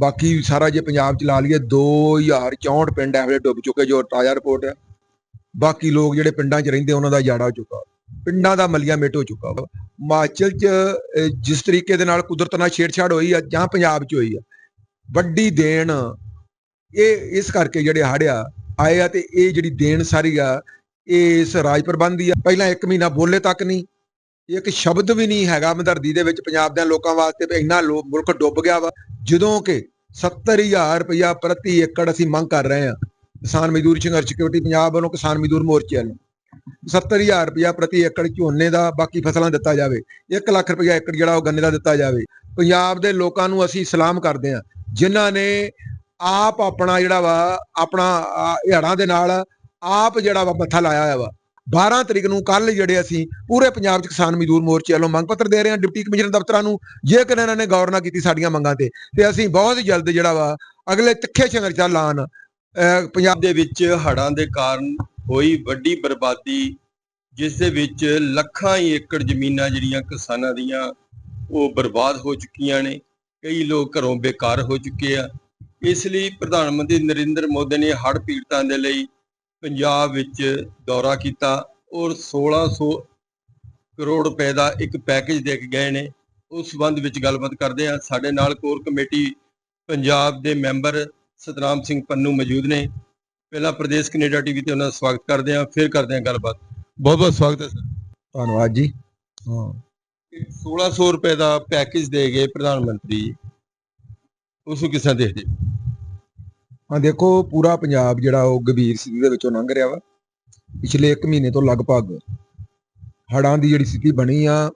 ਬਾਕੀ ਸਾਰਾ ਜੇ ਪੰਜਾਬ ਚ ਲਾ ਲਈਏ 2064 ਪਿੰਡ ਐ ਵੇਲੇ ਡੁੱਬ ਚੁੱਕੇ, ਜੋ ਤਾਜ਼ਾ ਰਿਪੋਰਟ ਹੈ। ਬਾਕੀ ਲੋਕ ਜਿਹੜੇ ਪਿੰਡਾਂ 'ਚ ਰਹਿੰਦੇ, ਉਹਨਾਂ ਦਾ ਜਾੜਾ ਹੋ ਚੁੱਕਾ। ਪਿੰਡਾਂ ਦਾ ਮਲੀਆ ਮੇਟ ਹੋ ਚੁੱਕਾ ਵਾ। ਹਿਮਾਚਲ 'ਚ ਜਿਸ ਤਰੀਕੇ ਦੇ ਨਾਲ ਕੁਦਰਤ ਨਾਲ ਛੇੜਛਾੜ ਹੋਈ ਆ, ਜਾਂ ਪੰਜਾਬ 'ਚ ਹੋਈ ਆ, ਵੱਡੀ ਦੇਣ ਇਹ, ਇਸ ਕਰਕੇ ਜਿਹੜੇ ਹੜਿਆ ਆਏ ਆ ਤੇ ਇਹ ਜਿਹੜੀ ਦੇਣ ਸਾਰੀ ਆ, ਇਹ ਇਸ ਰਾਜ ਪ੍ਰਬੰਧੀ ਆ। ਪਹਿਲਾਂ 1 ਮਹੀਨਾ ਬੋਲੇ ਤੱਕ ਨਹੀਂ, ਇੱਕ ਸ਼ਬਦ ਵੀ ਨਹੀਂ ਹੈਗਾ ਮਦਰਦੀ ਦੇ ਵਿੱਚ ਪੰਜਾਬ ਦੇ ਲੋਕਾਂ ਵਾਸਤੇ ਵੀ ਇੰਨਾ ਲੋ- ਮੁਲਕ ਡੁੱਬ ਗਿਆ ਵਾ। ਜਦੋਂ ਕਿ 70000 ਰੁਪਇਆ ਪ੍ਰਤੀ ਏਕੜ ਅਸੀਂ ਮੰਗ ਕਰ ਰਹੇ ਹਾਂ। ਕਿਸਾਨ ਮਜ਼ਦੂਰ ਸੰਘਰਸ਼ ਕਮੇਟੀ ਪੰਜਾਬ ਵੱਲੋਂ ਕਿਸਾਨ ਮਜ਼ਦੂਰ ਮੋਰਚੇ ਵੱਲੋਂ। 70000 ਰੁਪਇਆ ਪ੍ਰਤੀ ਏਕੜ ਝੋਨੇ ਦਾ ਬਾਕੀ ਫਸਲਾਂ ਦਿੱਤਾ ਜਾਵੇ। 1 ਲੱਖ ਰੁਪਇਆ ਏਕੜ ਜਿਹੜਾ ਉਹ ਗੰਨੇ ਦਾ ਦਿੱਤਾ ਜਾਵੇ। ਪੰਜਾਬ ਦੇ ਲੋਕਾਂ ਨੂੰ ਅਸੀਂ ਸਲਾਮ ਕਰਦੇ ਹਾਂ ਜਿਨ੍ਹਾਂ ਨੇ ਆਪ ਆਪਣਾ ਜਿਹੜਾ ਵਾ ਆਪਣਾ ਆ, ਹੜਾਂ ਦੇ ਨਾਲ ਆਪ ਜਿਹੜਾ ਵਾ ਮੱਥਾ ਲਾਇਆ ਹੋਇਆ ਵਾ। 12 ਤਰੀਕ ਨੂੰ ਕੱਲ ਜਿਹੜੇ ਅਸੀਂ ਪੂਰੇ ਪੰਜਾਬ 'ਚ ਕਿਸਾਨ ਮਜ਼ਦੂਰ ਮੋਰਚੇ ਵੱਲੋਂ ਮੰਗ ਪੱਤਰ ਦੇ ਰਹੇ ਹਾਂ ਡਿਪਟੀ ਕਮਿਸ਼ਨਰ ਦਫ਼ਤਰਾਂ ਨੂੰ, ਜੇਕਰ ਇਹਨਾਂ ਨੇ ਗੌਰ ਨਾ ਕੀਤੀ ਸਾਡੀਆਂ ਮੰਗਾਂ ਤੇ। ਤੇ ਅਸੀਂ ਬਹੁਤ ਹੀ ਜਲਦ ਜਿਹੜਾ ਵਾ, ਅਗਲੇ ਤਿੱਖੇ ਸੰਘਰਸ਼ਾਂ ਦਾ ਪੰਜਾਬ ਦੇ ਵਿੱਚ ਹੜ੍ਹਾਂ ਦੇ ਕਾਰਨ ਹੋਈ ਵੱਡੀ ਬਰਬਾਦੀ, ਜਿਸ ਦੇ ਵਿੱਚ ਲੱਖਾਂ ਹੀ ਏਕੜ ਜ਼ਮੀਨਾਂ ਜਿਹੜੀਆਂ ਕਿਸਾਨਾਂ ਦੀਆਂ, ਉਹ ਬਰਬਾਦ ਹੋ ਚੁੱਕੀਆਂ ਨੇ। ਕਈ ਲੋਕ ਘਰੋਂ ਬੇਕਾਰ ਹੋ ਚੁੱਕੇ ਆ। ਇਸ ਲਈ ਪ੍ਰਧਾਨ ਮੰਤਰੀ ਨਰਿੰਦਰ ਮੋਦੀ ਨੇ ਹੜ੍ਹ ਪੀੜਤਾਂ ਦੇ ਲਈ ਪੰਜਾਬ ਵਿੱਚ ਦੌਰਾ ਕੀਤਾ ਔਰ 1600 ਕਰੋੜ ਰੁਪਏ ਦਾ ਇੱਕ ਪੈਕੇਜ ਦੇ ਕੇ ਗਏ ਨੇ। ਉਸ ਸੰਬੰਧ ਵਿੱਚ ਗੱਲਬਾਤ ਕਰਦੇ ਆ ਸਾਡੇ ਨਾਲ ਕੋਰ ਕਮੇਟੀ ਪੰਜਾਬ ਦੇ ਮੈਂਬਰ ਸਤਨਾਮ ਸਿੰਘ ਪੰਨੂ ਮੌਜੂਦ ਨੇ। ਪਹਿਲਾਂ ਪ੍ਰਦੇਸ਼ ਕੈਨੇਡਾ ਟੀਵੀ ਤੇ ਉਹਨਾਂ ਦਾ ਸਵਾਗਤ ਕਰਦੇ ਹਾਂ। ਫਿਰ ਕਰਦੇ ਹਾਂ ਗੱਲਬਾਤ। ਬਹੁਤ ਬਹੁਤ ਸਵਾਗਤ ਹੈ ਸਰ। ਧੰਨਵਾਦ ਜੀ। ਹਾਂ। ਇਹ 1600 ਰੁਪਏ ਦਾ ਪੈਕੇਜ ਦੇ ਗਏ ਪ੍ਰਧਾਨ ਮੰਤਰੀ ਉਸ ਨੂੰ ਕਿਸ ਦੇਖਦੇ ਹੋ? ਹਾਂ ਦੇਖੋ, ਪੂਰਾ ਪੰਜਾਬ ਜਿਹੜਾ ਉਹ ਗੰਭੀਰ ਸਥਿਤੀ ਦੇ ਵਿੱਚੋਂ ਲੰਘ ਰਿਹਾ ਵਾ ਪਿਛਲੇ 1 ਮਹੀਨੇ ਤੋਂ ਲਗਭਗ ਹੜ੍ਹਾਂ ਦੀ ਜਿਹੜੀ ਸਥਿਤੀ ਬਣੀ ਆ,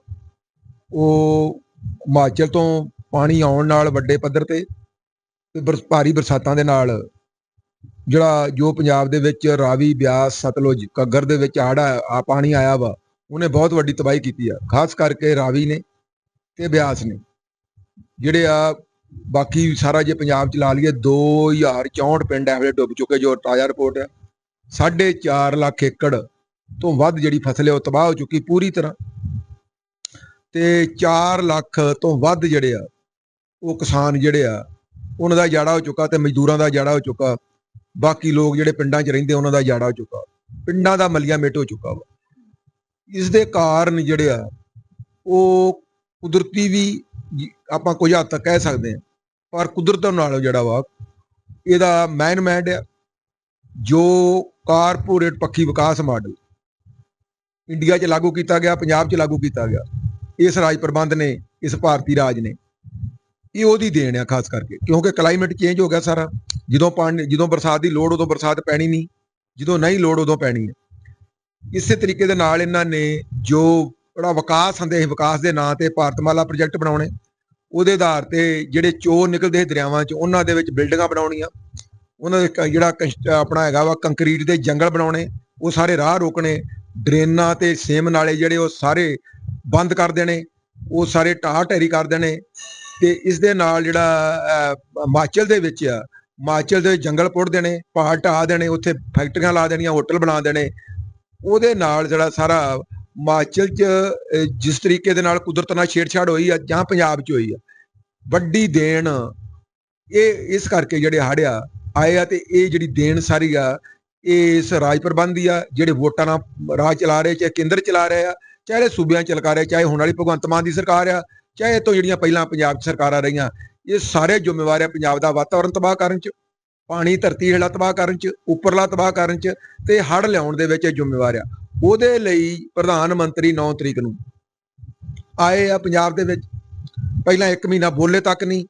ਉਹ ਹਿਮਾਚਲ ਤੋਂ ਪਾਣੀ ਆਉਣ ਨਾਲ ਵੱਡੇ ਪੱਧਰ ਤੇ ਤੇ ਬਰਸ- ਭਾਰੀ ਬਰਸਾਤਾਂ ਦੇ ਨਾਲ ਜਿਹੜਾ ਜੋ ਪੰਜਾਬ ਦੇ ਵਿੱਚ ਰਾਵੀ, ਬਿਆਸ, ਸਤਲੁਜ, ਘੱਗਰ ਦੇ ਵਿੱਚ ਹੜ੍ਹ ਆ ਆ ਪਾਣੀ ਆਇਆ ਵਾ, ਉਹਨੇ ਬਹੁਤ ਵੱਡੀ ਤਬਾਹੀ ਕੀਤੀ ਆ ਖਾਸ ਕਰਕੇ ਰਾਵੀ ਨੇ ਤੇ ਬਿਆਸ ਨੇ ਜਿਹੜੇ ਆ ਬਾਕੀ ਸਾਰਾ ਜੇ ਪੰਜਾਬ ਚ ਲਾ ਲਈਏ 2064 ਪਿੰਡ ਐ ਵੇਲੇ ਡੁੱਬ ਚੁੱਕੇ ਜੋ ਤਾਜ਼ਾ ਰਿਪੋਰਟ ਹੈ। 4.5 ਲੱਖ ਏਕੜ ਤੋਂ ਵੱਧ ਜਿਹੜੀ ਫਸਲ ਹੈ, ਉਹ ਤਬਾਹ ਹੋ ਚੁੱਕੀ ਪੂਰੀ ਤਰ੍ਹਾਂ। ਤੇ 4 ਲੱਖ ਤੋਂ ਵੱਧ ਜਿਹੜੇ ਆ, ਉਹ ਕਿਸਾਨ ਜਿਹੜੇ ਆ, ਉਹਨਾਂ ਦਾ ਜਾੜਾ ਹੋ ਚੁੱਕਾ ਤੇ ਮਜ਼ਦੂਰਾਂ ਦਾ ਜਾੜਾ ਹੋ ਚੁੱਕਾ। ਬਾਕੀ ਲੋਕ ਜਿਹੜੇ ਪਿੰਡਾਂ 'ਚ ਰਹਿੰਦੇ, ਉਹਨਾਂ ਦਾ ਜਾੜਾ ਹੋ ਚੁੱਕਾ। ਪਿੰਡਾਂ ਦਾ ਮਲੀਆ ਮੇਟ ਹੋ ਚੁੱਕਾ ਵਾ। ਇਸ ਦੇ ਕਾਰਨ ਜਿਹੜੇ ਆ, ਉਹ ਕੁਦਰਤੀ ਵੀ ਆਪਾਂ ਕੁਝ ਹੱਦ ਤੱਕ ਕਹਿ ਸਕਦੇ ਹਾਂ ਪਰ ਕੁਦਰਤ ਨਾਲ ਜਿਹੜਾ ਵਾ, ਇਹਦਾ ਮੈਨ ਮੈਂਡ ਆ, ਜੋ ਕਾਰਪੋਰੇਟ ਪੱਖੀ ਵਿਕਾਸ ਮਾਡਲ ਇੰਡੀਆ 'ਚ ਲਾਗੂ ਕੀਤਾ ਗਿਆ, ਪੰਜਾਬ 'ਚ ਲਾਗੂ ਕੀਤਾ ਗਿਆ, ਇਸ ਰਾਜ ਪ੍ਰਬੰਧ ਨੇ, ਇਸ ਭਾਰਤੀ ਰਾਜ ਨੇ, ਇਹ ਉਹਦੀ ਦੇਣ ਆ ਖਾਸ ਕਰਕੇ, ਕਿਉਂਕਿ ਕਲਾਈਮੇਟ ਚੇਂਜ ਹੋ ਗਿਆ ਸਾਰਾ, ਜਦੋਂ ਪਾਣੀ, ਜਦੋਂ ਬਰਸਾਤ ਦੀ ਲੋੜ, ਉਦੋਂ ਬਰਸਾਤ ਪੈਣੀ ਨਹੀਂ, ਜਦੋਂ ਨਹੀਂ ਲੋੜ, ਉਦੋਂ ਪੈਣੀ ਹੈ ਇਸੇ ਤਰੀਕੇ ਦੇ ਨਾਲ ਇਹਨਾਂ ਨੇ ਜੋ ਬੜਾ ਵਿਕਾਸ ਸੰਦੇਸ਼ ਵਿਕਾਸ ਦੇ ਨਾਂ ਤੇ ਭਾਰਤਮਾਲਾ ਪ੍ਰੋਜੈਕਟ ਬਣਾਉਣੇ ਉਹਦੇ ਆਧਾਰ ਤੇ ਜਿਹੜੇ ਚੋਰ ਨਿਕਲਦੇ ਦਰਿਆਵਾਂ 'ਚ, ਉਹਨਾਂ ਦੇ ਵਿੱਚ ਬਿਲਡਿੰਗਾਂ ਬਣਾਉਣੀਆਂ। ਉਹਨਾਂ ਦੇ ਕ- ਜਿਹੜਾ ਕੰਸ- ਆਪਣਾ ਹੈਗਾ ਵਾ ਕੰਕਰੀਟ ਦੇ ਜੰਗਲ ਬਣਾਉਣੇ, ਉਹ ਸਾਰੇ ਰਾਹ ਰੋਕਣੇ, ਡਰੇਨਾਂ ਤੇ ਸੇਮ ਨਾਲੇ ਜਿਹੜੇ ਉਹ ਸਾਰੇ ਬੰਦ ਕਰ ਦੇਣੇ, ਉਹ ਸਾਰੇ ਢਾਹ ਢੇਰੀ ਕਰ ਦੇਣੇ ਤੇ ਇਸ ਦੇ ਨਾਲ ਜਿਹੜਾ ਹਿਮਾਚਲ ਦੇ ਵਿੱਚ ਆ, ਹਿਮਾਚਲ ਦੇ ਜੰਗਲ ਪੁੱਟ ਦੇਣੇ, ਪਹਾੜ ਢਾਹ ਦੇਣੇ, ਉੱਥੇ ਫੈਕਟਰੀਆਂ ਲਾ ਦੇਣੀਆਂ, ਹੋਟਲ ਬਣਾ ਦੇਣੇ। ਉਹਦੇ ਨਾਲ ਜਿਹੜਾ ਸਾਰਾ ਹਿਮਾਚਲ 'ਚ ਜਿਸ ਤਰੀਕੇ ਦੇ ਨਾਲ ਕੁਦਰਤ ਨਾਲ ਛੇੜਛਾੜ ਹੋਈ ਆ, ਜਾਂ ਪੰਜਾਬ 'ਚ ਹੋਈ ਆ, ਵੱਡੀ ਦੇਣ ਇਹ, ਇਸ ਕਰਕੇ ਜਿਹੜੇ ਹੜਿਆ ਆਏ ਆ ਤੇ ਇਹ ਜਿਹੜੀ ਦੇਣ ਸਾਰੀ ਆ, ਇਹ ਇਸ ਰਾਜ ਪ੍ਰਬੰਧੀ ਆ, ਜਿਹੜੇ ਵੋਟਾਂ ਨਾਲ ਰਾਜ ਚਲਾ ਰਹੇ, ਚਾਹੇ ਕੇਂਦਰ ਚਲਾ ਰਹੇ ਆ, ਚਾਹੇ ਸੂਬਿਆਂ ਚ ਚਲਾ ਰਹੇ, ਚਾਹੇ ਹੁਣ ਵਾਲੀ ਭਗਵੰਤ ਮਾਨ ਦੀ ਸਰਕਾਰ ਆ, ਚਾਹੇ ਇਹ ਤੋਂ ਜਿਹੜੀਆਂ ਪਹਿਲਾਂ ਪੰਜਾਬ 'ਚ ਸਰਕਾਰਾਂ ਰਹੀਆਂ, ਇਹ ਸਾਰੇ ਜ਼ਿੰਮੇਵਾਰ ਆ ਪੰਜਾਬ ਦਾ ਵਾਤਾਵਰਣ ਤਬਾਹ ਕਰਨ 'ਚ, ਪਾਣੀ, ਧਰਤੀ ਹੇਠਲਾ ਤਬਾਹ ਕਰਨ 'ਚ, ਉੱਪਰਲਾ ਤਬਾਹ ਕਰਨ 'ਚ ਤੇ ਹੜ੍ਹ ਲਿਆਉਣ ਦੇ ਵਿੱਚ ਇਹ ਜ਼ਿੰਮੇਵਾਰ ਆ। ਉਹਦੇ ਲਈ ਪ੍ਰਧਾਨ ਮੰਤਰੀ 9 ਤਰੀਕ ਨੂੰ ਆਏ ਆ ਪੰਜਾਬ ਦੇ ਵਿੱਚ। ਪਹਿਲਾਂ 1 ਮਹੀਨਾ ਬੋਲੇ ਤੱਕ ਨਹੀਂ,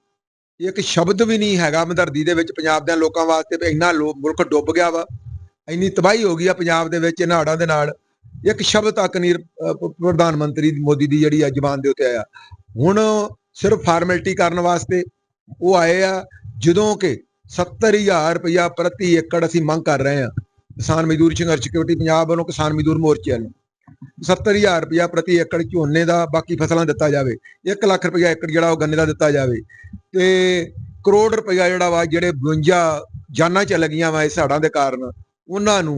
ਇੱਕ ਸ਼ਬਦ ਵੀ ਨਹੀਂ ਹੈਗਾ ਮਦਰਦੀ ਦੇ ਵਿੱਚ ਪੰਜਾਬ ਦੇ ਲੋਕਾਂ ਵਾਸਤੇ ਵੀ ਇੰਨਾ ਲੋ- ਮੁਲਕ ਡੁੱਬ ਗਿਆ ਵਾ। ਇੰਨੀ ਤਬਾਹੀ ਹੋ ਗਈ ਆ ਪੰਜਾਬ ਦੇ ਵਿੱਚ ਇਹਨਾਂ ਹੜ੍ਹਾਂ ਦੇ ਨਾਲ। ਇੱਕ ਸ਼ਬਦ ਤੱਕ ਨਹੀਂ ਪ੍ਰਧਾਨ ਮੰਤਰੀ ਮੋਦੀ ਦੀ ਜਿਹੜੀ ਆ ਜ਼ਬਾਨ ਦੇ ਉੱਤੇ ਆਇਆ। ਹੁਣ ਸਿਰਫ ਫਾਰਮੈਲਿਟੀ ਕਰਨ ਵਾਸਤੇ ਉਹ ਆਏ ਆ, ਜਦੋਂ ਕਿ 70000 ਰੁਪਇਆ ਪ੍ਰਤੀ ਏਕੜ ਅਸੀਂ ਮੰਗ ਕਰ ਰਹੇ ਹਾਂ ਕਿਸਾਨ ਮਜ਼ਦੂਰ ਸੰਘਰਸ਼ ਕਮੇਟੀ ਪੰਜਾਬ ਵੱਲੋਂ ਕਿਸਾਨ ਮਜ਼ਦੂਰ ਮੋਰਚੇ ਵੱਲੋਂ 70000 ਰੁਪਇਆ ਪ੍ਰਤੀ ਏਕੜ ਝੋਨੇ ਦਾ ਬਾਕੀ ਫਸਲਾਂ ਦਿੱਤਾ ਜਾਵੇ 1 ਲੱਖ ਰੁਪਇਆ ਏਕੜ ਜਿਹੜਾ ਉਹ ਗੰਨੇ ਦਾ ਦਿੱਤਾ ਜਾਵੇ ਤੇ ਕਰੋੜ ਰੁਪਇਆ ਜਿਹੜਾ ਵਾ ਜਿਹੜੇ 52 ਜਾਨਾਂ ਚ ਲੱਗੀਆਂ ਵਾ ਇਸ ਹੜ੍ਹਾਂ ਦੇ ਕਾਰਨ ਉਹਨਾਂ ਨੂੰ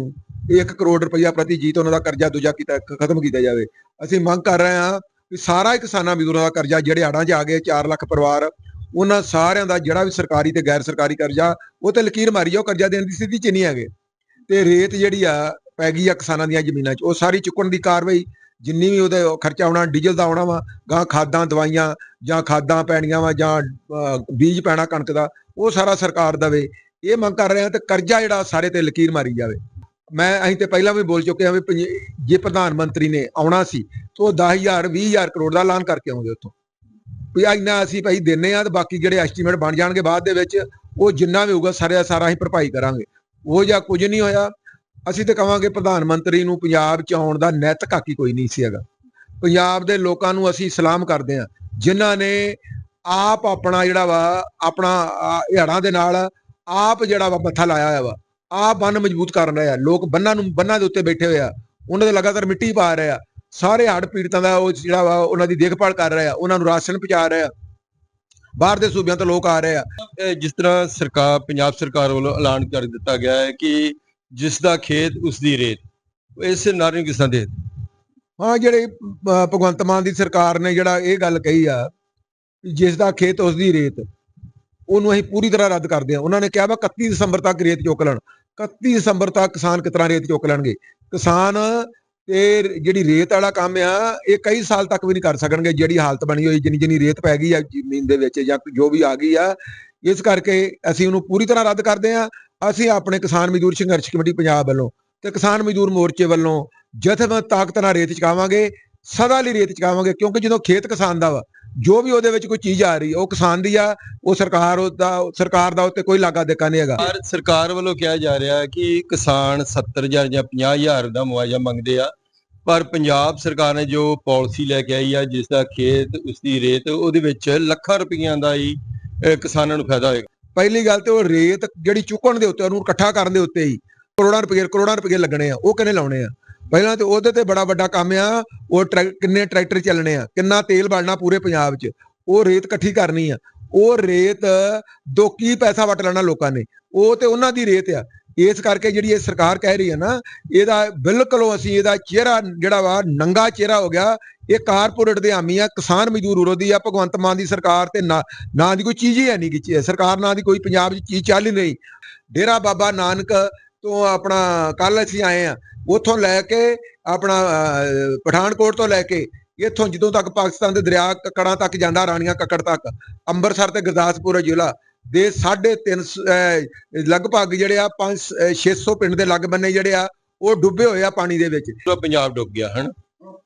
1 ਕਰੋੜ ਰੁਪਇਆ ਪ੍ਰਤੀ ਜੀਤ ਉਹਨਾਂ ਦਾ ਕਰਜ਼ਾ ਦੂਜਾ ਕੀਤਾ ਖਤਮ ਕੀਤਾ ਜਾਵੇ। ਅਸੀਂ ਮੰਗ ਕਰ ਰਹੇ ਹਾਂ ਕਿ ਸਾਰਾ ਹੀ ਕਿਸਾਨਾਂ ਮਜ਼ਦੂਰਾਂ ਦਾ ਕਰਜ਼ਾ ਜਿਹੜੇ ਹੜ੍ਹਾਂ 'ਚ ਆ ਗਏ 4 ਲੱਖ ਪਰਿਵਾਰ, ਉਹਨਾਂ ਸਾਰਿਆਂ ਦਾ ਜਿਹੜਾ ਵੀ ਸਰਕਾਰੀ ਤੇ ਗੈਰ ਸਰਕਾਰੀ ਕਰਜ਼ਾ, ਉਹ ਤੇ ਲਕੀਰ ਮਾਰੀ ਜਾਓ ਕਰਜ਼ਾ ਦੇਣ ਦੀ ਸਥਿਤੀ 'ਚ ਨਹੀਂ ਹੈਗੇ। ਤੇ ਰੇਤ ਜਿਹੜੀ ਆ ਪੈ ਗਈ ਆ ਕਿਸਾਨਾਂ ਦੀਆਂ ਜ਼ਮੀਨਾਂ 'ਚ। ਉਹ ਸਾਰੀ ਚੁੱਕਣ ਦੀ ਕਾਰਵਾਈ, ਜਿੰਨੀ ਵੀ ਉਹਦੇ ਖਰਚਾ ਆਉਣਾ ਡੀਜ਼ਲ ਦਾ ਆਉਣਾ ਵਾ ਗਾਂ ਖਾਦਾਂ, ਦਵਾਈਆਂ, ਜਾਂ ਖਾਦਾਂ ਪੈਣੀਆਂ ਵਾ, ਜਾਂ ਬੀਜ ਪੈਣਾ ਕਣਕ ਦਾ, ਉਹ ਸਾਰਾ ਸਰਕਾਰ ਦਵੇ। ਇਹ ਮੰਗ ਕਰ ਰਹੇ ਆ ਤੇ ਕਰਜ਼ਾ ਜਿਹੜਾ ਸਾਰੇ ਤੇ ਲਕੀਰ ਮਾਰੀ ਜਾਵੇ। ਮੈਂ ਅਸੀਂ ਤੇ ਪਹਿਲਾਂ ਵੀ ਬੋਲ ਚੁੱਕੇ ਹਾਂ ਵੀ ਪੰਜ- ਜੇ ਪ੍ਰਧਾਨ ਮੰਤਰੀ ਨੇ ਆਉਣਾ ਸੀ, ਤਾਂ ਉਹ 10000 20000 ਕਰੋੜ ਦਾ ਐਲਾਨ ਕਰਕੇ ਆਉਂਦੇ ਉੱਥੋਂ। ਵੀ ਇੰਨਾ ਅਸੀਂ ਭਾਈ ਦਿੰਨੇ ਆ ਤੇ ਬਾਕੀ ਜਿਹੜੇ ਐਸਟੀਮੇਟ ਬਣ ਜਾਣਗੇ ਬਾਅਦ ਦੇ ਵਿੱਚ, ਉਹ ਜਿੰਨਾ ਵੀ ਹੋਊਗਾ, ਸਾਰੇ ਦਾ ਸਾਰਾ ਅਸੀਂ ਭਰਪਾਈ ਕਰਾਂਗੇ। ਉਹ ਜਾਂ ਕੁਝ ਨਹੀਂ ਹੋਇਆ। ਅਸੀਂ ਤਾਂ ਕਵਾਂਗੇ ਪ੍ਰਧਾਨ ਮੰਤਰੀ ਨੂੰ ਪੰਜਾਬ ਚ ਆਉਣ ਦਾ ਨੈਤਿਕ ਹੱਕ ਹੀ ਕੋਈ ਨਹੀਂ ਸੀ ਹੈਗਾ। ਪੰਜਾਬ ਦੇ ਲੋਕਾਂ ਨੂੰ ਅਸੀਂ ਸਲਾਮ ਕਰਦੇ ਹਾਂ। ਜਿਨ੍ਹਾਂ ਨੇ ਆਪ ਆਪਣਾ ਜਿਹੜਾ ਵਾ, ਆਪਣਾ ਹੜਾਂ ਦੇ ਨਾਲ ਆਪ ਜਿਹੜਾ ਵਾ ਮੱਥਾ ਲਾਇਆ ਹੋਇਆ ਵਾ। ਆਪ ਬੰਨ ਮਜ਼ਬੂਤ ਕਰ ਰਹੇ ਆ। ਲੋਕ ਬੰਨਾਂ ਨੂੰ, ਬੰਨਾਂ ਦੇ ਉੱਤੇ ਬੈਠੇ ਹੋਏ ਆ। ਉਹਨਾਂ ਦੇ ਲਗਾਤਾਰ ਮਿੱਟੀ ਪਾ ਰਹੇ ਆ। ਸਾਰੇ ਹੜ੍ਹ ਪੀੜਤਾਂ ਦਾ ਉਹ ਜਿਹੜਾ ਵਾ, ਉਹਨਾਂ ਦੀ ਦੇਖਭਾਲ ਕਰ ਰਹੇ ਆ। ਉਹਨਾਂ ਨੂੰ ਰਾਸ਼ਨ ਪਹੁੰਚਾ ਰਹੇ ਆ। ਬਾਹਰ ਦੇ ਸੂਬਿਆਂ ਤੋਂ ਲੋਕ ਆ ਰਹੇ ਆ। ਜਿਸ ਤਰ੍ਹਾਂ ਸਰਕਾਰ, ਪੰਜਾਬ ਸਰਕਾਰ ਵੱਲੋਂ ਐਲਾਨ ਕਰ ਦਿੱਤਾ ਗਿਆ ਹੈ ਕਿ ਜਿਸ ਦਾ ਖੇਤ ਉਸ ਦੀ ਰੇਤ, ਇਸ ਨਾਰੇ ਨੂੰ ਕਿਸ ਤਰ੍ਹਾਂ ਦੇ। ਹਾਂ, ਜਿਹੜੇ ਭਗਵੰਤ ਮਾਨ ਦੀ ਸਰਕਾਰ ਨੇ ਜਿਹੜਾ ਇਹ ਗੱਲ ਕਹੀ ਆ ਕਿ ਜਿਸ ਦਾ ਖੇਤ ਉਸ ਦੀ ਰੇਤ, ਉਹਨੂੰ ਅਸੀਂ ਪੂਰੀ ਤਰ੍ਹਾਂ ਰੱਦ ਕਰਦੇ ਹਾਂ। ਉਹਨਾਂ ਨੇ ਕਿਹਾ ਵਾ 31 ਦਸੰਬਰ ਤੱਕ ਰੇਤ ਚੁੱਕ ਲੈਣ। 31 ਦਸੰਬਰ ਤੱਕ ਕਿਸਾਨ ਕਿਤਨਾ ਰੇਤ ਚੁੱਕ ਲੈਣਗੇ? ਕਿਸਾਨ ਤੇ ਜਿਹੜੀ ਰੇਤ ਵਾਲਾ ਕੰਮ ਆ, ਇਹ ਕਈ ਸਾਲ ਤੱਕ ਵੀ ਨਹੀਂ ਕਰ ਸਕਣਗੇ। ਜਿਹੜੀ ਹਾਲਤ ਬਣੀ ਹੋਈ, ਜਿੰਨੀ ਜਿੰਨੀ ਰੇਤ ਪੈ ਗਈ ਆ, ਜ਼ਮੀਨ ਦੇ ਵਿੱਚ ਜਾਂ ਜੋ ਵੀ ਆ ਗਈ ਆ, ਇਸ ਕਰਕੇ ਅਸੀਂ ਉਹਨੂੰ ਪੂਰੀ ਤਰ੍ਹਾਂ ਰੱਦ ਕਰਦੇ ਆ। ਅਸੀਂ ਆਪਣੇ ਕਿਸਾਨ ਮਜ਼ਦੂਰ ਸੰਘਰਸ਼ ਕਮੇਟੀ ਪੰਜਾਬ ਵੱਲੋਂ ਤੇ ਕਿਸਾਨ ਮਜ਼ਦੂਰ ਮੋਰਚੇ ਵੱਲੋਂ ਜਥੇਬੰਦ ਤਾਕਤ ਨਾਲ ਰੇਤ ਚਕਾਵਾਂਗੇ, ਸਦਾ ਲਈ ਰੇਤ ਚਕਾਵਾਂਗੇ, ਕਿਉਂਕਿ ਜਦੋਂ ਖੇਤ ਕਿਸਾਨ ਦਾ ਵਾ ਜੋ ਵੀ ਉਹਦੇ ਵਿੱਚ ਕੋਈ ਚੀਜ਼ ਆ ਰਹੀ ਉਹ ਕਿਸਾਨ ਦੀ ਆ ਉਹ ਸਰਕਾਰ ਉਹਦਾ ਸਰਕਾਰ ਦਾ ਉੱਤੇ ਕੋਈ ਲਾਗਾ ਦੇਕਾ ਨਹੀਂ ਹੈਗਾ। ਸਰਕਾਰ ਵੱਲੋਂ ਕਿਹਾ ਜਾ ਰਿਹਾ ਹੈ ਕਿ ਕਿਸਾਨ 70000 ਜਾਂ 50000 ਦਾ ਮੁਆਵਜ਼ਾ ਮੰਗਦੇ ਆ ਪਰ ਪੰਜਾਬ ਸਰਕਾਰ ਨੇ ਜੋ ਪਾਲਿਸੀ ਲੈ ਕੇ ਆਈ ਆ ਜਿਸ ਦਾ ਖੇਤ ਉਸ ਦੀ ਰੇਤ ਉਹਦੇ ਵਿੱਚ ਲੱਖਾਂ ਰੁਪਈਆਂ ਦਾ ਹੀ ਕਿਸਾਨਾਂ ਨੂੰ ਫਾਇਦਾ ਹੋਏਗਾ। ਪਹਿਲੀ ਗੱਲ ਤੇ ਉਹ ਰੇਤ ਜਿਹੜੀ ਚੁੱਕਣ ਦੇ ਉੱਤੇ ਉਹਨੂੰ ਇਕੱਠਾ ਕਰਨ ਦੇ ਉੱਤੇ ਹੀ ਕਰੋੜਾਂ ਰੁਪਏ ਕਰੋੜਾਂ ਰੁਪਏ ਲੱਗਣੇ ਆ ਉਹ ਕਿਹਨੇ ਲਾਉਣੇ ਆ? ਪਹਿਲਾਂ ਤੇ ਉਹਦੇ ਤੇ ਬੜਾ ਵੱਡਾ ਕੰਮ ਆ, ਉਹ ਟਰੈ- ਕਿੰਨੇ ਟਰੈਕਟਰ ਚੱਲਣੇ ਆ, ਕਿੰਨਾ ਤੇਲ ਬਾਲਣਾ ਪੂਰੇ ਪੰਜਾਬ 'ਚ, ਉਹ ਰੇਤ ਇਕੱਠੀ ਕਰਨੀ ਆ। ਉਹ ਰੇਤ ਦੋ ਕੀ ਪੈਸਾ ਵਟ ਲੈਣਾ ਲੋਕਾਂ ਨੇ, ਉਹ ਤੇ ਉਹਨਾਂ ਦੀ ਰੇਤ ਆ। ਇਸ ਕਰਕੇ ਜਿਹੜੀ ਇਹ ਸਰਕਾਰ ਕਹਿ ਰਹੀ ਹੈ ਨਾ, ਇਹਦਾ ਬਿਲਕੁਲ ਅਸੀਂ ਇਹਦਾ ਚਿਹਰਾ ਜਿਹੜਾ ਵਾ, ਨੰਗਾ ਚਿਹਰਾ ਹੋ ਗਿਆ। ਇਹ ਕਾਰਪੋਰੇਟ ਦੇ ਹਾਮੀ ਆ, ਕਿਸਾਨ ਮਜ਼ਦੂਰ ਵਿਰੋਧੀ ਆ, ਭਗਵੰਤ ਮਾਨ ਦੀ ਸਰਕਾਰ ਤੇ ਨਾ ਦੀ ਕੋਈ ਚੀਜ਼ ਹੀ ਹੈ ਨਹੀਂ ਕਿ ਸਰਕਾਰ ਨਾ ਦੀ ਕੋਈ ਪੰਜਾਬ 'ਚ ਚੀਜ਼ ਚੱਲ ਹੀ ਨਹੀਂ। ਡੇਰਾ ਬਾਬਾ ਨਾਨਕ ਤੋਂ ਆਪਣਾ ਕੱਲ ਅਸੀਂ ਆਏ ਆ ਉੱਥੋਂ ਲੈ ਕੇ ਆਪਣਾ ਅਹ, ਪਠਾਨਕੋਟ ਤੋਂ ਲੈ ਕੇ ਇੱਥੋਂ ਜਦੋਂ ਤੱਕ ਪਾਕਿਸਤਾਨ ਦੇ ਦਰਿਆ ਕੱਕੜਾਂ ਤੱਕ ਜਾਂਦਾ ਰਾਣੀਆਂ ਕੱਕੜ ਤੱਕ ਅੰਮ੍ਰਿਤਸਰ ਤੇ ਗੁਰਦਾਸਪੁਰ ਜ਼ਿਲ੍ਹਾ ਦੇ 3.5 ਲਗਭਗ ਜਿਹੜੇ ਆ 5 600 ਪਿੰਡ ਦੇ ਲੱਗ ਬੰਨੇ ਜਿਹੜੇ ਆ ਉਹ ਡੁੱਬੇ ਹੋਏ ਆ ਪਾਣੀ ਦੇ ਵਿੱਚ। ਪੰਜਾਬ ਡੁੱਬ ਗਿਆ ਹਨ?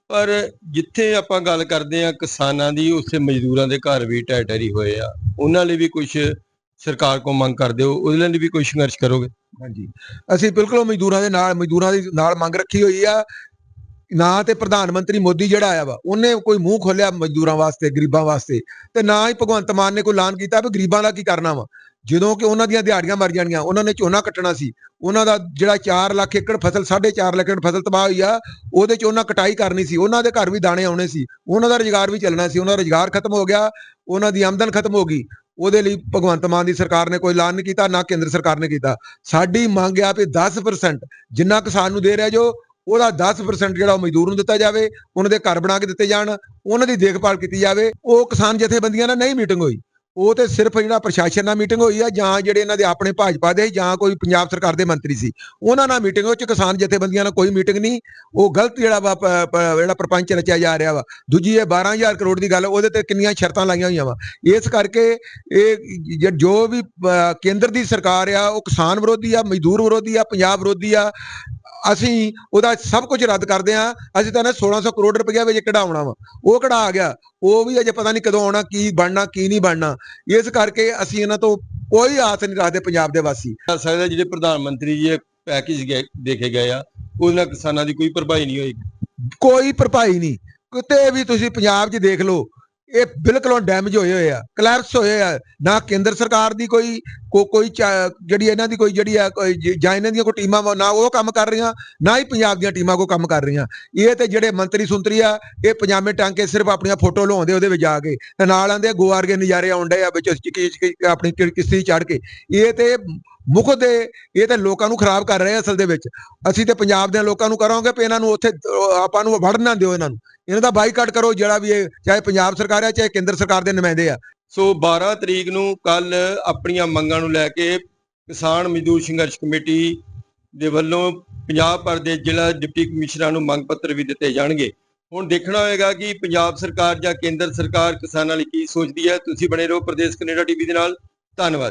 ਪਰ ਜਿੱਥੇ ਆਪਾਂ ਗੱਲ ਕਰਦੇ ਆ ਕਿਸਾਨਾਂ ਦੀ ਉੱਥੇ ਮਜ਼ਦੂਰਾਂ ਦੇ ਘਰ ਵੀ ਢਹਿ ਢੇਰੀ ਹੋਏ ਆ। ਉਹਨਾਂ ਲਈ ਵੀ ਕੁਝ ਸਰਕਾਰ ਕੋ ਮੰਗ ਕਰਦੇ ਹੋ, ਉਹਦੇ ਲਈ ਵੀ ਕੋਈ ਸੰਘਰਸ਼ ਕਰੋਗੇ? ਹਾਂਜੀ। ਅਸੀਂ ਬਿਲਕੁਲ ਮਜ਼ਦੂਰਾਂ ਦੇ ਨਾਲ, ਮਜ਼ਦੂਰਾਂ ਦੀ ਨਾਲ ਮੰਗ ਰੱਖੀ ਹੋਈ ਆ। ਨਾ ਤੇ ਪ੍ਰਧਾਨ ਮੰਤਰੀ ਮੋਦੀ ਜਿਹੜਾ ਆਇਆ ਵਾ, ਉਹਨੇ ਕੋਈ ਮੂੰਹ ਖੋਲਿਆ ਮਜ਼ਦੂਰਾਂ ਵਾਸਤੇ, ਗਰੀਬਾਂ ਵਾਸਤੇ। ਤੇ ਨਾ ਹੀ ਭਗਵੰਤ ਮਾਨ ਨੇ ਕੋਈ ਐਲਾਨ ਕੀਤਾ ਵੀ ਗਰੀਬਾਂ ਦਾ ਕੀ ਕਰਨਾ ਵਾ। ਜਦੋਂ ਕਿ ਉਹਨਾਂ ਦੀਆਂ ਦਿਹਾੜੀਆਂ ਮਰ ਜਾਣੀਆਂ, ਉਹਨਾਂ ਨੇ ਝੋਨਾ ਕੱਟਣਾ ਸੀ। ਉਹਨਾਂ ਦਾ ਜਿਹੜਾ 4 ਲੱਖ ਏਕੜ ਫਸਲ 4.5 ਲੱਖ ਏਕੜ ਫਸਲ ਤਬਾਹ ਹੋਈ ਆ, ਉਹਦੇ ਚ ਉਹਨਾਂ ਕਟਾਈ ਕਰਨੀ ਸੀ। ਉਹਨਾਂ ਦੇ ਘਰ ਵੀ ਦਾਣੇ ਆਉਣੇ ਸੀ। ਉਹਨਾਂ ਦਾ ਰੁਜ਼ਗਾਰ ਵੀ ਚੱਲਣਾ ਸੀ। ਉਹਨਾਂ ਦਾ ਰੁਜ਼ਗਾਰ ਖਤਮ ਹੋ ਗਿਆ, ਉਹਨਾਂ ਦੀ ਆਮਦਨ ਖਤਮ ਹੋ ਗਈ। ਉਹਦੇ ਲਈ ਭਗਵੰਤ ਮਾਨ ਦੀ ਸਰਕਾਰ ਨੇ ਕੋਈ ਐਲਾਨ ਨਹੀਂ ਕੀਤਾ, ਨਾ ਕੇਂਦਰ ਸਰਕਾਰ ਨੇ ਕੀਤਾ। ਸਾਡੀ ਮੰਗ ਆ ਵੀ 10% ਜਿੰਨਾ ਕਿਸਾਨ ਨੂੰ ਦੇ ਰਿਹਾ ਜੋ, ਉਹਦਾ 10% ਜਿਹੜਾ ਉਹ ਮਜ਼ਦੂਰ ਨੂੰ ਦਿੱਤਾ ਜਾਵੇ, ਉਹਨਾਂ ਦੇ ਘਰ ਬਣਾ ਕੇ ਦਿੱਤੇ ਜਾਣ, ਉਹਨਾਂ ਦੀ ਦੇਖਭਾਲ ਕੀਤੀ ਜਾਵੇ। ਉਹ ਕਿਸਾਨ ਜਥੇਬੰਦੀਆਂ ਨਾਲ ਨਹੀਂ ਮੀਟਿੰਗ ਹੋਈ। ਉਹ ਤੇ ਸਿਰਫ ਜਿਹੜਾ ਪ੍ਰਸ਼ਾਸਨ ਨਾਲ ਮੀਟਿੰਗ ਹੋਈ ਆ, ਜਾਂ ਜਿਹੜੇ ਇਹਨਾਂ ਦੇ ਆਪਣੇ ਭਾਜਪਾ ਦੇ, ਜਾਂ ਕੋਈ ਪੰਜਾਬ ਸਰਕਾਰ ਦੇ ਮੰਤਰੀ ਸੀ, ਉਹਨਾਂ ਨਾਲ ਮੀਟਿੰਗ ਉਹ ਚ ਕਿਸਾਨ ਜਥੇਬੰਦੀਆਂ ਨਾਲ ਕੋਈ ਮੀਟਿੰਗ ਨਹੀਂ, ਉਹ ਗਲਤ ਜਿਹੜਾ ਵਾ ਜਿਹੜਾ ਪ੍ਰਪੰਚ ਰਚਿਆ ਜਾ ਰਿਹਾ ਵਾ, ਦੂਜੀ ਇਹ 12000 ਕਰੋੜ ਦੀ ਗੱਲ, ਉਹਦੇ ਤੇ ਕਿੰਨੀਆਂ ਸ਼ਰਤਾਂ ਲਾਈਆਂ ਹੋਈਆਂ ਵਾ, ਇਸ ਕਰਕੇ ਇਹ ਜੋ ਵੀ ਕੇਂਦਰ ਦੀ ਸਰਕਾਰ ਆ, ਉਹ ਕਿਸਾਨ ਵਿਰੋਧੀ ਆ, ਮਜ਼ਦੂਰ ਵਿਰੋਧੀ ਆ, ਪੰਜਾਬ ਵਿਰੋਧੀ ਆ ਅਸੀਂ ਉਹਦਾ ਸਭ ਕੁਝ ਰੱਦ ਕਰਦੇ ਆ ਅਸੀਂ ਤਾਂ ਨਾ 1600 ਕਰੋੜ ਰੁਪਇਆ ਵਿੱਚ ਕਢਾਉਣਾ ਵਾ। ਉਹ ਕਢਾ ਗਿਆ। ਉਹ ਵੀ ਅਜੇ ਪਤਾ ਨਹੀਂ ਕਦੋਂ ਆਉਣਾ ਕੀ ਬਣਨਾ ਕੀ ਨਹੀਂ ਬਣਨਾ। ਇਸ ਕਰਕੇ ਅਸੀਂ ਇਹਨਾਂ ਤੋਂ ਕੋਈ ਆਸ ਨਹੀਂ ਰੱਖਦੇ ਪੰਜਾਬ ਦੇ ਵਾਸੀ। ਸਕਦਾ ਜਿਹੜੇ ਪ੍ਰਧਾਨ ਮੰਤਰੀ ਜੀ ਇਹ ਪੈਕੇਜ ਦੇਖੇ ਗਏ ਆ ਉਹਦੇ ਨਾਲ ਕਿਸਾਨਾਂ ਦੀ ਕੋਈ ਭਰਪਾਈ ਨਹੀਂ ਹੋਏਗੀ। ਕੋਈ ਭਰਪਾਈ ਨਹੀਂ। ਕਿਤੇ ਵੀ ਤੁਸੀਂ ਪੰਜਾਬ 'ਚ ਦੇਖ ਲਓ ਇਹ ਬਿਲਕੁਲ ਡੈਮੇਜ ਹੋਏ ਹੋਏ ਆ ਕਲੈਪਸ ਹੋਏ ਆ, ਨਾ ਕੇਂਦਰ ਸਰਕਾਰ ਦੀ ਕੋਈ ਕੋਈ ਜਿਹੜੀ ਇਹਨਾਂ ਦੀ ਕੋਈ ਜਿਹੜੀ ਆ, ਕੋਈ ਜਾਂ ਇਹਨਾਂ ਦੀਆਂ ਕੋਈ ਟੀਮਾਂ ਨਾ ਉਹ ਕੰਮ ਕਰ ਰਹੀਆਂ, ਨਾ ਹੀ ਪੰਜਾਬ ਦੀਆਂ ਟੀਮਾਂ ਕੋ ਕੰਮ ਕਰ ਰਹੀਆਂ। ਇਹ ਤੇ ਜਿਹੜੇ ਮੰਤਰੀ ਸੁੰਤਰੀ ਆ, ਇਹ ਪੰਜਾਬੇ ਟੰਗ ਕੇ ਸਿਰਫ ਆਪਣੀਆਂ ਫੋਟੋ ਲਵਾਉਂਦੇ ਉਹਦੇ ਵਿੱਚ ਜਾ ਕੇ, ਤੇ ਨਾਲ ਆਂਦੇ ਗੋਆ ਵਰਗੇ ਨਜ਼ਾਰੇ ਆਉਂਦੇ ਆ ਵਿੱਚ ਆਪਣੀ ਕਿਸ਼ਤੀ ਚੜ ਕੇ। ਇਹ ਤੇ ਮੁਖ ਦੇ ਇਹ ਤੇ ਲੋਕਾਂ ਨੂੰ ਖਰਾਬ ਕਰ ਰਹੇ ਅਸਲ ਦੇ ਵਿੱਚ। ਅਸੀਂ ਤੇ ਪੰਜਾਬ ਦੇ ਲੋਕਾਂ ਨੂੰ ਕਰਾਂਗੇ ਵੀ ਇਹਨਾਂ ਨੂੰ ਉੱਥੇ ਆਪਾਂ ਨੂੰ ਵੜਨ ਨਾ ਦਿਓ ਇਹਨਾਂ ਨੂੰ। ਇਹਨਾਂ ਦਾ ਬਾਈਕਾਟ ਕਰੋ, ਜਿਹੜਾ ਵੀ ਇਹ, ਚਾਹੇ ਪੰਜਾਬ ਸਰਕਾਰ ਹੈ ਚਾਹੇ ਕੇਂਦਰ ਸਰਕਾਰ ਦੇ ਨੁਮਾਇੰਦੇ ਆ। ਸੋ 12 ਤਰੀਕ ਨੂੰ ਕੱਲ ਆਪਣੀਆਂ ਮੰਗਾਂ ਨੂੰ ਲੈ ਕੇ ਕਿਸਾਨ ਮਜ਼ਦੂਰ ਸੰਘਰਸ਼ ਕਮੇਟੀ ਦੇ ਵੱਲੋਂ ਪੰਜਾਬ ਭਰ ਦੇ ਜ਼ਿਲ੍ਹਾ ਡਿਪਟੀ ਕਮਿਸ਼ਨਰਾਂ ਨੂੰ ਮੰਗ ਪੱਤਰ ਵੀ ਦਿੱਤੇ ਜਾਣਗੇ। ਹੁਣ ਦੇਖਣਾ ਹੋਏਗਾ ਕਿ ਪੰਜਾਬ ਸਰਕਾਰ ਜਾਂ ਕੇਂਦਰ ਸਰਕਾਰ ਕਿਸਾਨਾਂ ਲਈ ਕੀ ਸੋਚਦੀ ਹੈ। ਤੁਸੀਂ ਬਣੇ ਰਹੋ ਪ੍ਰਦੇਸ਼ ਕੈਨੇਡਾ ਟੀਵੀ ਦੇ ਨਾਲ। ਧੰਨਵਾਦ।